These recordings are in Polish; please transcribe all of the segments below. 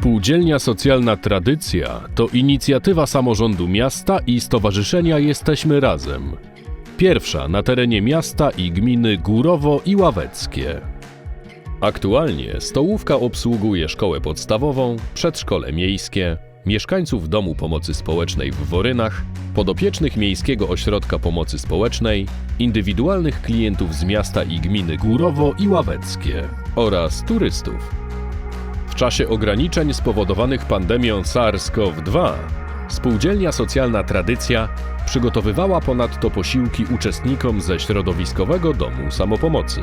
Spółdzielnia Socjalna Tradycja to inicjatywa samorządu miasta i Stowarzyszenia Jesteśmy Razem. Pierwsza na terenie miasta i gminy Górowo i Ławeckie. Aktualnie stołówka obsługuje szkołę podstawową, przedszkole miejskie, mieszkańców Domu Pomocy Społecznej w Worynach, podopiecznych Miejskiego Ośrodka Pomocy Społecznej, indywidualnych klientów z miasta i gminy Górowo i Ławeckie oraz turystów. Czasie ograniczeń spowodowanych pandemią SARS-CoV-2 Spółdzielnia Socjalna Tradycja przygotowywała ponadto posiłki uczestnikom ze środowiskowego domu samopomocy.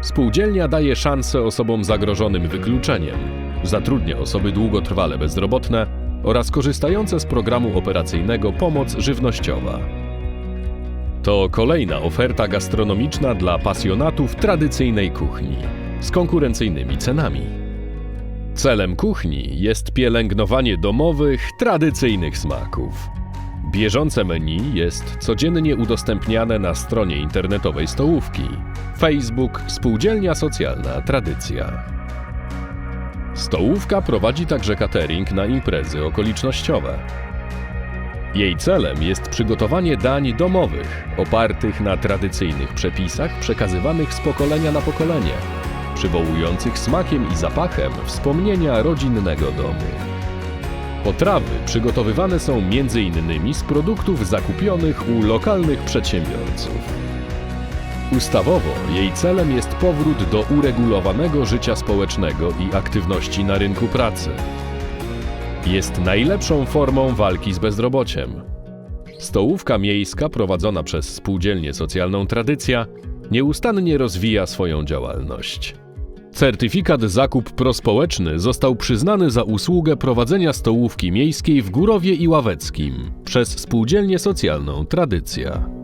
Spółdzielnia daje szansę osobom zagrożonym wykluczeniem, zatrudnia osoby długotrwale bezrobotne oraz korzystające z programu operacyjnego Pomoc Żywnościowa. To kolejna oferta gastronomiczna dla pasjonatów tradycyjnej kuchni z konkurencyjnymi cenami. Celem kuchni jest pielęgnowanie domowych, tradycyjnych smaków. Bieżące menu jest codziennie udostępniane na stronie internetowej stołówki. Facebook Spółdzielnia Socjalna Tradycja. Stołówka prowadzi także catering na imprezy okolicznościowe. Jej celem jest przygotowanie dań domowych, opartych na tradycyjnych przepisach przekazywanych z pokolenia na pokolenie, przywołujących smakiem i zapachem wspomnienia rodzinnego domu. Potrawy przygotowywane są m.in. z produktów zakupionych u lokalnych przedsiębiorców. Ustawowo jej celem jest powrót do uregulowanego życia społecznego i aktywności na rynku pracy. Jest najlepszą formą walki z bezrobociem. Stołówka miejska prowadzona przez Spółdzielnię Socjalną Tradycja nieustannie rozwija swoją działalność. Certyfikat zakup prospołeczny został przyznany za usługę prowadzenia stołówki miejskiej w Górowie i Ławeckim przez Spółdzielnię Socjalną Tradycja.